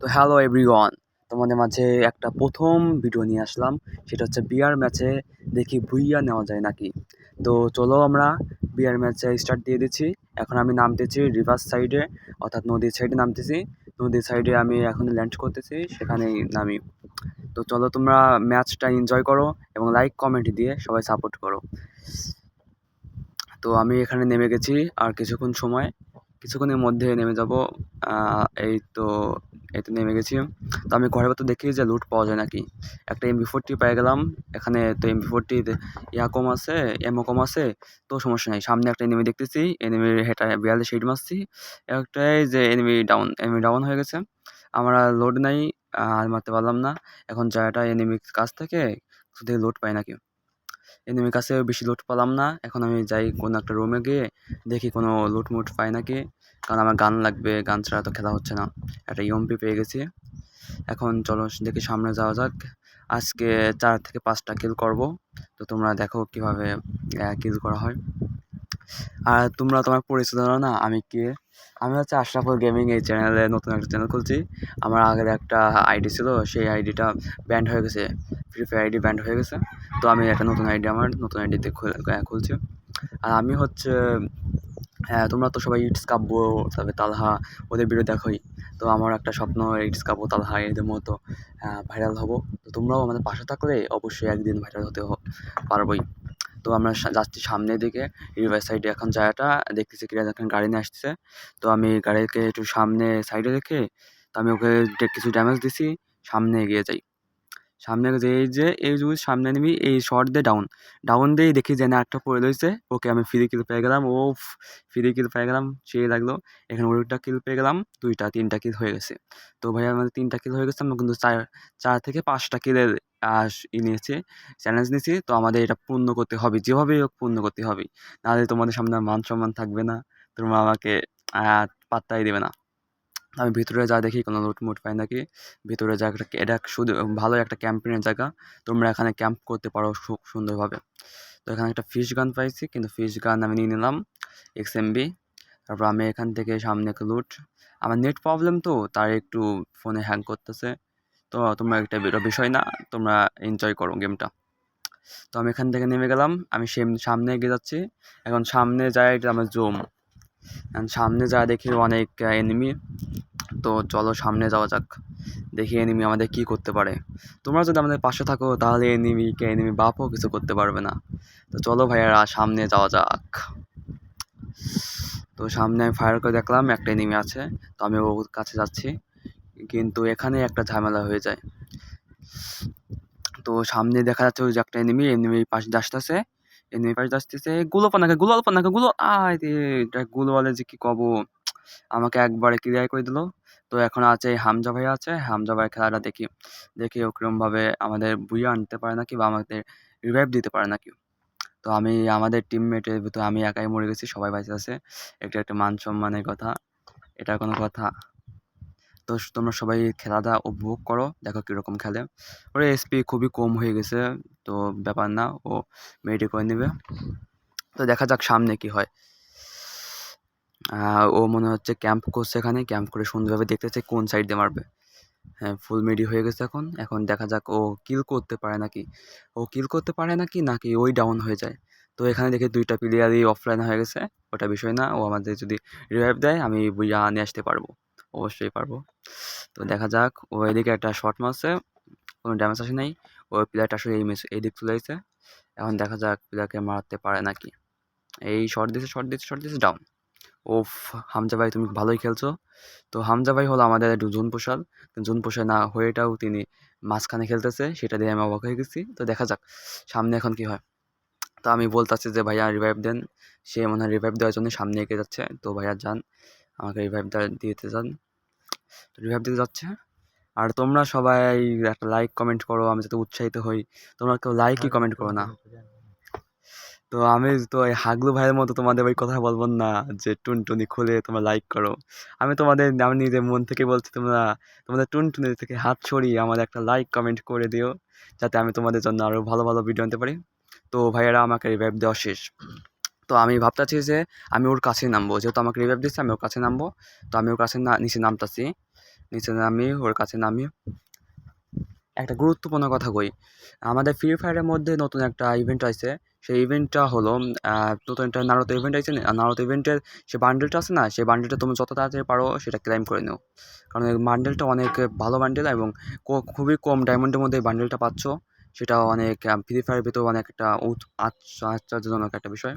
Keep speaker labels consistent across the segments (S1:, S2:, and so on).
S1: তো hello everyone তোমাদের মাঝে একটা প্রথম ভিডিও নিয়ে আসলাম। সেটা হচ্ছে বিয়ার ম্যাচে দেখি ভুইয়া নেওয়া যায় নাকি। তো চলো আমরা বিয়ার ম্যাচে স্টার্ট দিয়ে দিচ্ছি। এখন আমি নামতেছি রিভার সাইডে অর্থাৎ নদীর সাইডে নামতেছি। নদীর সাইডে আমি এখন ল্যান্ড করতেছি, সেখানেই নামি। তো চলো তোমরা ম্যাচটা এনজয় করো এবং লাইক কমেন্ট দিয়ে সবাই সাপোর্ট করো। তো আমি এখানে নেমে গেছি আর কিছুক্ষণ সময় কিছুক্ষণের মধ্যে নেমে যাব। এই তো এই তো নেমে গেছি। তো আমি ঘরের ভেতর দেখি যে লুট পাওয়া যায় নাকি। একটা এমবি ফোরটি পেয়ে গেলাম। এখানে তো এমবি ফোরটি ইয়া কম আছে এমও কম আছে, তো সমস্যা নেই। সামনে একটা এনিমি দেখতেছি এনিমির হেটা বিয়ালে শেড মারছি। একটাই যে এনিমি ডাউন এনিমি ডাউন হয়ে গেছে। আমরা লোড নাই, আর মারতে পারলাম না। এখন জায়গাটা এনিমির কাছ থেকে শুধু লোড পাই নাকি। এনিমির কাছে বেশি লুট পেলাম না। এখন আমি যাই কোনো একটা রুমে গিয়ে দেখি কোনো লুট মুট পাই নাকি। কারণ আমার গান লাগবে, গান ছাড়া তো খেলা হচ্ছে না। একটা ইউএমপি পেয়ে গেছি। এখন চলো দেখি সামনে যাওয়া যাক। আজকে চার থেকে পাঁচটা কিল করব। তো তোমরা দেখো কীভাবে কিল করা হয়। আর তোমরা তোমার পরিচয় জানো না, আমি কে? আমি হচ্ছে আশরাফুল গেমিং এই চ্যানেলে নতুন একটা চ্যানেল খুলছি। আমার আগের একটা আইডি ছিল, সেই আইডিটা ব্যান্ড হয়ে গেছে। ফ্রি ফায়ার আইডি ব্যান্ড হয়ে গেছে। তো আমি একটা নতুন আইডি আমার নতুন আইডিতে খুলছি। আর আমি হচ্ছে হ্যাঁ তোমরা তো সবাই ইটস কাব্য তারপরে তালহা ওদের ভিডিও দেখোই। তো আমার একটা স্বপ্ন ইটস কাব্য তালহা এদের মতো ভাইরাল হব। তো তোমরাও আমাদের পাশে থাকলে অবশ্যই একদিন ভাইরাল হতে পারবোই। তো আমরা যাচ্ছি সামনের দিকে, রিভার সাইডে। এখন জায়গাটা দেখতেছি কিরা এখন গাড়ি নিয়ে আসতেছে তো আমি গাড়িকে একটু সামনে সাইডে রেখে, তো আমি ওকে কিছু ড্যামেজ দিছি, সামনে এগিয়ে যাই। সামনে যে এই যে এই যে, সামনে নিবি এই শর্ট দিয়ে ডাউন ডাউন দিয়েই দেখি যে না, একটা পড়ে রয়েছে। ওকে আমি ফ্রি কিল পেয়ে গেলাম। ও ফ্রি কিল পেয়ে গেলাম সেই লাগল। এখানে ওইটা কিল পেয়ে গেলাম, দুইটা, তিনটা কিল হয়ে গেছে। তো ভাই, আমাদের তিনটা কিল হয়ে গেছে, আমরা কিন্তু চার চার থেকে পাঁচটা কিলের ই নিয়েছে চ্যালেঞ্জ নিয়েছি, তো আমাদের এটা পূর্ণ করতে হবে, যেভাবেই হোক পূর্ণ করতে হবে। নাহলে তোমাদের সামনে মান সম্মান থাকবে না, তোমরা আমাকে পাত্তাই দেবে না। আমি ভিতরে যা দেখি কোনো লুট মুট পাই নাকি ভিতরে জায়গাটা এটা শুধু ভালো একটা ক্যাম্পেনের জায়গা, তোমরা এখানে ক্যাম্প করতে পারো খুব সুন্দরভাবে। তো এখানে একটা ফিশ গান পাইছি, কিন্তু ফিশ গান আমি নিয়ে নিলাম এক্স এমবি তারপর আমি এখান থেকে সামনে একটা লুট আমার নেট প্রবলেম তো, তার একটু ফোনে হ্যাং করতেছে। তো তোমরা একটা বিষয় না, তোমরা এনজয় করো গেমটা তো আমি এখান থেকে নেমে গেলাম, আমি সামনে এগিয়ে যাচ্ছি। এখন সামনে যায় এটা আমার জোম। সামনে যা দেখি অনেক এনিমি তো চলো সামনে যাওয়া যাক, দেখি এনিমি আমাদের কি করতে পারে। তোমরা যদি আমাদের পাশে থাকো, তাহলে এনিমিকে এনিমি বাপও কিছু করতে পারবে না। তো চলো ভাইয়ারা, সামনে যাওয়া যাক। তো সামনে আমি ফায়ার করে দেখলাম, একটা এনিমি আছে। তো আমি ওর কাছে যাচ্ছি। কিন্তু এখানে একটা ঝামেলা হয়ে যায়। তো সামনে দেখা যাচ্ছে ওই যে একটা এনিমি এনিমি পাশে আসতেছে। এনিমি পাশে আসতেছে, গুলো পানাকে গুলো পানাকে গুলো, আয় এটা গুলো বলে যে কি কব? আমাকে একবারে ক্লিয়ার করে দিল। তো এখন আছে হামজা ভাই আছে, হামজা ভাই খেলাটা দেখি। দেখি ওরকমভাবে আমাদের বুইয়ে আনতে পারে নাকি বা আমাদের রিভাইভ দিতে পারে নাকি। তো আমি, আমাদের টিমমেটের ভিতরে আমি একাই মরে গেছি, সবাই বাইসে আছে। এটা একটা মান সম্মানের কথা। এটা কোনো কথা তো তোমরা সবাই খেলাটা উপভোগ করো, দেখো কীরকম খেলে। ওর এসপি খুবই কম হয়ে গেছে, তো ব্যাপার না, ও মেডি করে নেবে। তো দেখা যাক সামনে কি হয়। ও মনে হচ্ছে ক্যাম্প করছে এখানে ক্যাম্প করে সুন্দরভাবে দেখতেছে কোন সাইড দিয়ে মারবে। হ্যাঁ ফুল মেডি হয়ে গেছে এখন। এখন দেখা যাক ও কিল করতে পারে নাকি। ও কিল করতে পারে নাকি নাকি ওই ডাউন হয়ে যায়। তো এখানে দেখে দুইটা প্লেয়ারই অফলাইন হয়ে গেছে, ওটা বিষয় না। ও আমাদের যদি রিভাইভ দেয়, আমি বুইয়া নিয়ে আসতে পারব। অবশ্যই পারব। তো দেখা যাক, ও এদিকে একটা শর্ট মারছে কোনো ড্যামেজ আসে নাই ওই প্লেয়ারটা আসলে এই মেস এই দিক চলে আসছে এখন দেখা যাক প্লেয়ারকে মারতে পারে নাকি। এই শর্ট দিছে শর্ট দিচ্ছে শর্ট দিচ্ছে ডাউন ওফ, হামজা ভাই তুমি ভালোই খেলছো। তো হামজা ভাই হলো আমাদের জুন পোষাল। জুন পোষায় না হয়েটাও তিনি মাঝখানে খেলতেছে, সেটা দিয়ে আমি অবাক হয়ে গেছি। তো দেখা যাক, সামনে এখন কি হয়। তো আমি বলতেছি যে ভাইয়া রিভাইভ দেন। সে মনে হয় রিভাইভ দেওয়ার জন্য সামনে এগিয়ে যাচ্ছে। তো ভাইয়া যান। আমাকে রিভাইভ দিতে চান। তো রিভাইভ দিতে যাচ্ছে। আর তোমরা সবাই একটা লাইক কমেন্ট করো আমি যাতে উৎসাহিত হই। তোমরা কেউ লাইকই কমেন্ট করো না। তো আমি তো এই হাগলু ভাইয়ের মতো তোমাদের ওই কথা বলব না যে টুনটুনি খুলে তোমরা লাইক করো। আমি তোমাদের আমি নিজের মন থেকে বলছি তোমরা তোমাদের টুনটুনি থেকে হাত ছড়িয়ে আমার একটা লাইক কমেন্ট করে দিও যাতে আমি তোমাদের জন্য আরও ভালো ভালো ভিডিও আনতে পারি। তো ভাইয়েরা আমাকে রিভাইভ দেওয়া শেষ। তো আমি ভাবতেছি যে আমি ওর কাছে নামবো। যেহেতু আমাকে রিভাইভ দিচ্ছে আমি ওর কাছে নামবো। তো আমি ওর কাছে না, নিচে নামতাছি। নিচে নামি, ওর কাছে নামি। একটা গুরুত্বপূর্ণ কথা কই। আমাদের ফ্রি ফায়ারের মধ্যে নতুন একটা ইভেন্ট আছে সেই ইভেন্টটা হলো নতুন একটা নারুতো ইভেন্ট আছে নারুতো ইভেন্টের সে বান্ডেলটা আছে না, সেই বান্ডেলটা তুমি যত তাড়াতাড়ি পারো সেটা ক্লাইম করে নিও। কারণ এই বান্ডেলটা অনেক ভালো বান্ডেল এবং খুবই কম ডায়মন্ডের মধ্যে এই বান্ডেলটা পাচ্ছ। সেটা অনেক ফ্রি ফায়ারের ভিতরে অনেক একটা উৎ- আশ্চর্যজনক একটা বিষয়।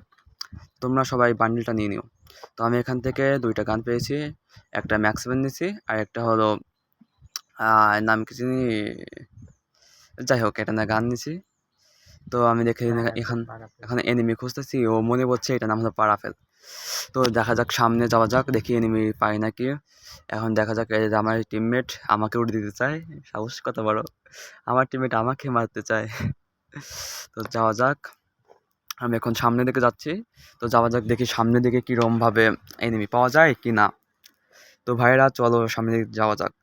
S1: তোমরা সবাই বান্ডিলটা নিয়ে নিও। তো আমি এখান থেকে দুইটা গান পেয়েছি একটা ম্যাক্স নিয়েছি আর একটা হলো নাম কি চিনি যাই হোক এটা না গান নিয়েছি তো আমি দেখে এখান এখানে এনিমি খুঁজতেছি ও মনে পড়ছে এটা নাম হলো পারাফেল তো দেখা যাক সামনে যাওয়া যাক দেখি এনিমি পাই নাকি। এখন দেখা যাক এই যে আমার টিমমেট আমাকে উড়ে দিতে চায় সাহস কত বড়। আমার টিমমেট আমাকে মারতে চায়। তো যাওয়া যাক। আমি এখন সামনের দিকে যাচ্ছি। তো যাওয়া যাক, দেখি সামনের দিকে কীরকমভাবে এনিমি পাওয়া যায় কি না তো ভাইরা চলো সামনের দিকে যাওয়া যাক।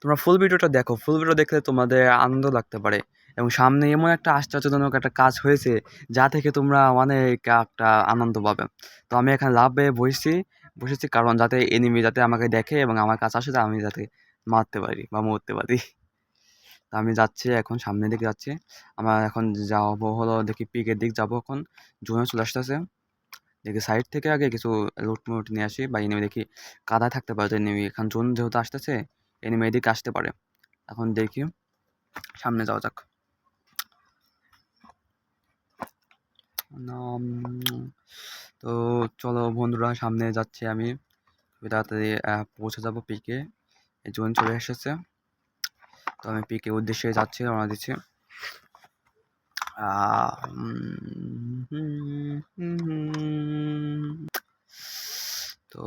S1: তোমরা ফুল ভিডিওটা দেখো। ফুল ভিডিও দেখলে তোমাদের আনন্দ লাগতে পারে। এবং সামনে এমন একটা আশ্চর্যজনক একটা কাজ হয়েছে, যা থেকে তোমরা অনেক একটা আনন্দ পাবে। তো আমি এখানে লাভে বসেছি। বসেছি কারণ যাতে এনিমি যাতে আমাকে দেখে এবং আমার কাছে আসে, আমি যাতে মারতে পারি বা মরতে পারি। তো আমি যাচ্ছি এখন সামনের দিকে যাচ্ছি। আমার এখন যাব হলো দেখি পিকের দিক যাব এখন। জোনে চলে আসতেছে। দেখি সাইড থেকে আগে কিছু লুট মুট নিয়ে আসি বা এনিমি দেখি কাদায় থাকতে পারে এনিমি এখন জোন যেহেতু আসতেছে এনিমি এদিকে আসতে পারে। এখন দেখি, সামনে যাওয়া যাক। তো চলো বন্ধুরা, সামনে যাচ্ছি আমি। তাড়াতাড়ি পৌঁছে যাব পিকে। এই জোন চলে এসেছে। তো আমি পিকে উদ্দেশ্যে যাচ্ছি, রওনা দিচ্ছি। তো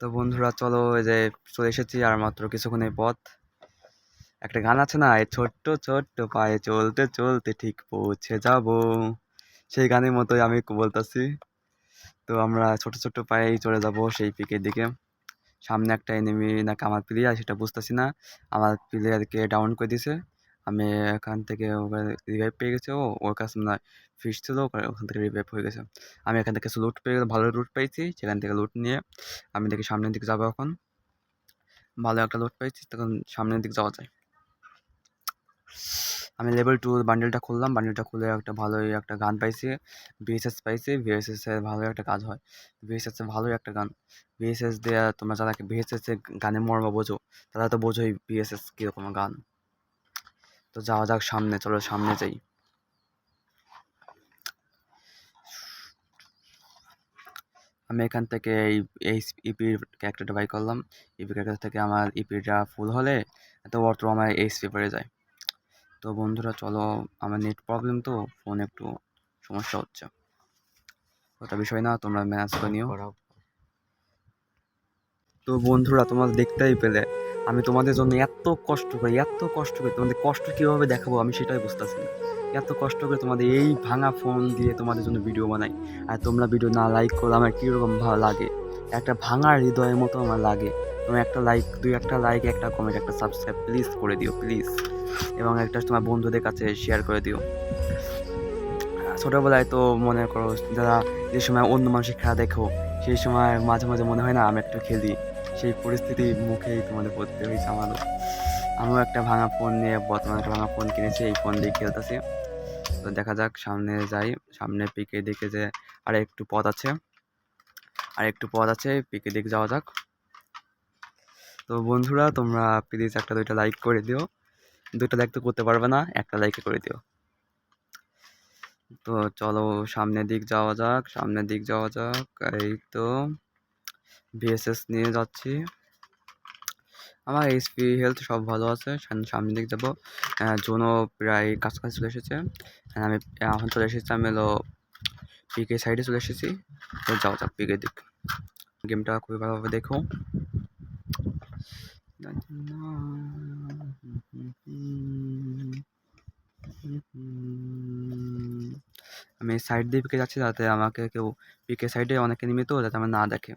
S1: তো বন্ধুরা, চলো এই যে চলে এসেছি আর মাত্র কিছুক্ষণের পথ। একটা গান আছে না, এই ছোট্ট ছোট্ট পায়ে চলতে চলতে ঠিক পৌঁছে যাব। সেই গানের মতোই আমি বলতাছি। তো আমরা ছোট ছোট পায়েই চলে যাব সেই পিকের দিকে। সামনে একটা এনিমি নাকি আমার প্লেয়ার সেটা বুঝতেছি না। আমার প্লেয়ারকে ডাউন করে দিছে। আমি এখান থেকে রিভাইভ পেয়ে গেছে ও, ওর কাছে না ফিস ছিল ওখান থেকে রিভাইভ হয়ে গেছে। আমি এখান থেকে লুট পেয়ে গেলাম ভালো লুট পেয়েছি সেখান থেকে লুট নিয়ে আমি দেখি সামনের দিকে যাব এখন। ভালো একটা লুট পেয়েছি তখন সামনের দিকে যাওয়া যায়। আমি লেভেল টু বান্ডেলটা খুললাম। বান্ডেলটা খুলে একটা ভালোই একটা গান পাইছি। ভিএসএস পাইছি। ভিএসএস এর ভালোই একটা কাজ হয়। ভিএসএস ভালোই একটা গান। ভিএসএস দেওয়া তোমরা যারা ভিএসএস গানের মর্ম বোঝো, তারা তো বোঝোই ভিএসএস কীরকম গান। তো যাওয়া যাক সামনে, চলো সামনে যাই। আমি এখান থেকে এই এই ইপির ক্যারেক্টারটা বাই করলাম। ইপি ক্যারেক্টার থেকে আমার ইপিটা ফুল হলে তো অত আমার এইচপি বেড়ে যায়। তো বন্ধুরা চলো আমার নেট প্রবলেম তো ফোন একটু সমস্যা হচ্ছে। ওটা বিষয় না তোমরা ম্যানেজ করে নিও। তো বন্ধুরা তোমরা দেখতেই পেলে আমি তোমাদের জন্য এত কষ্ট করি এত কষ্ট করি তোমাদের কষ্ট কীভাবে দেখাবো আমি সেটাই বুঝতেছি না। এত কষ্ট করে তোমাদের এই ভাঙা ফোন দিয়ে তোমাদের জন্য ভিডিও বানাই। আর তোমরা ভিডিও না লাইক করলে আমার কীরকম ভালো লাগে? একটা ভাঙা হৃদয়ের মতো আমার লাগে। তুমি একটা লাইক দুই একটা লাইক একটা কমেন্ট একটা সাবস্ক্রাইব প্লিজ করে দিও প্লিজ এবং একটা তোমার বন্ধুদের কাছে শেয়ার করে দিও। ছোটোবেলায় তো মনে করো যারা যে সময় অন্য মানুষের খেলা দেখো, সেই সময় মাঝে মাঝে মনে হয় না আমি একটু খেলি। সেই পরিস্থিতির মুখেই তোমাদের পড়তে হয়েছে আমারও। আমিও একটা ভাঙা ফোন নিয়ে বর্তমানে একটা ভাঙা ফোন কিনেছি, এই ফোন দিয়ে খেলতেছি। তো দেখা যাক, সামনে যাই, সামনে পিকে দিকে যে আর একটু পথ আছে। আর একটু পথ আছে পিকে দিকে যাওয়া যাক। তো বন্ধুরা, তোমরা প্লিজ একটা দুইটা লাইক করে দিও। দুইটা লাইক তো করতে পারবে না, একটা লাইকে করে দিও। তো চলো সামনের দিক যাওয়া যাক, সামনের দিক যাওয়া যাক, এই তো ভিএসএস নিয়ে যাচ্ছি। আমার এইচপি হেলথ সব ভালো আছে সামনের দিক যাব। জোনও প্রায় কাছাকাছি চলে এসেছে। আমি, এখন চলে এসেছি, আমি হলো পিকে সাইডে চলে এসেছি। তো যাওয়া যাক পিকের দিক। গেমটা খুবই ভালোভাবে দেখো। আমি সাইড দিয়ে পিকে যাচ্ছি যাতে আমাকে কেউ পিকে সাইডে অনেকে নিমিত যাতে আমার না দেখে।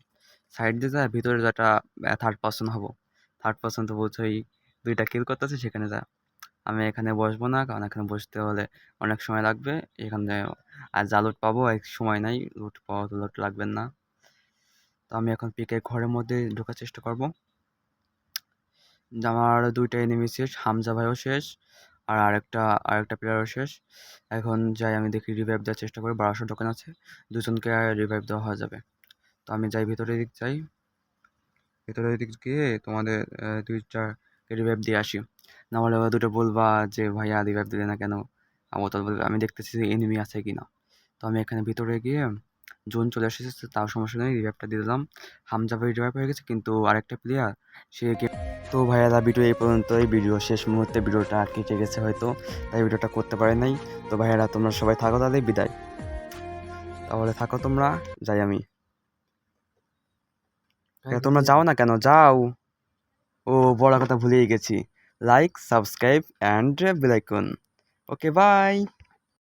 S1: সাইড দিয়ে যায় ভিতরে যেটা থার্ড পার্সন হব। থার্ড পার্সন তো বোঝোই দুইটা কিল করতেছে, সেখানে যা। আমি এখানে বসবো না, কারণ এখানে বসতে হলে অনেক সময় লাগবে। এখানে আর যা লুট পাবো এক সময় নাই। লুট পাওয়া তো লুট লাগবে না। তো আমি এখন পিকে ঘরের মধ্যে ঢোকার চেষ্টা করব। আমার দুইটা এনিমি শেষ, হামজা ভাইও শেষ, আর আরেকটা আরেকটা প্লেয়ারও শেষ। এখন যাই আমি দেখি রিভাইভ দেওয়ার চেষ্টা করি, বারোশো টোকেন আছে, দুজনকে রিভাইভ দেওয়া হয়ে যাবে। তো আমি যাই ভিতরের দিক যাই। ভিতরের দিক গিয়ে তোমাদের দুই রিভাইভ দিয়ে আসি। না হলে দুটো বলবা যে, ভাইয়া রিভাইভ দিলে না কেন? আমার বলবে, আমি দেখতেছি যে এনিমি আছে কি না তো আমি এখানে ভিতরে গিয়ে জোন চলে এসেছে, তাও সমস্যা নেই রিভাইভটা দিয়ে দিলাম। হামজা ভাই রিভাইভ হয়ে গেছে, কিন্তু আরেকটা প্লেয়ার সে গিয়ে তো ভাইয়ারা ভিডিও এই পর্যন্ত এই ভিডিও শেষ মুহূর্তে ভিডিওটা কেটে গেছে হয়তো তাই ভিডিওটা করতে পারে নাই। তো ভাইয়ারা তোমরা সবাই থাকো তাহলে বিদায়। তাহলে থাকো তোমরা যাই আমি। তোমরা যাও না কেন? যাও। ও বড় কথা ভুলেই গেছি। Like subscribe and bell icon okay bye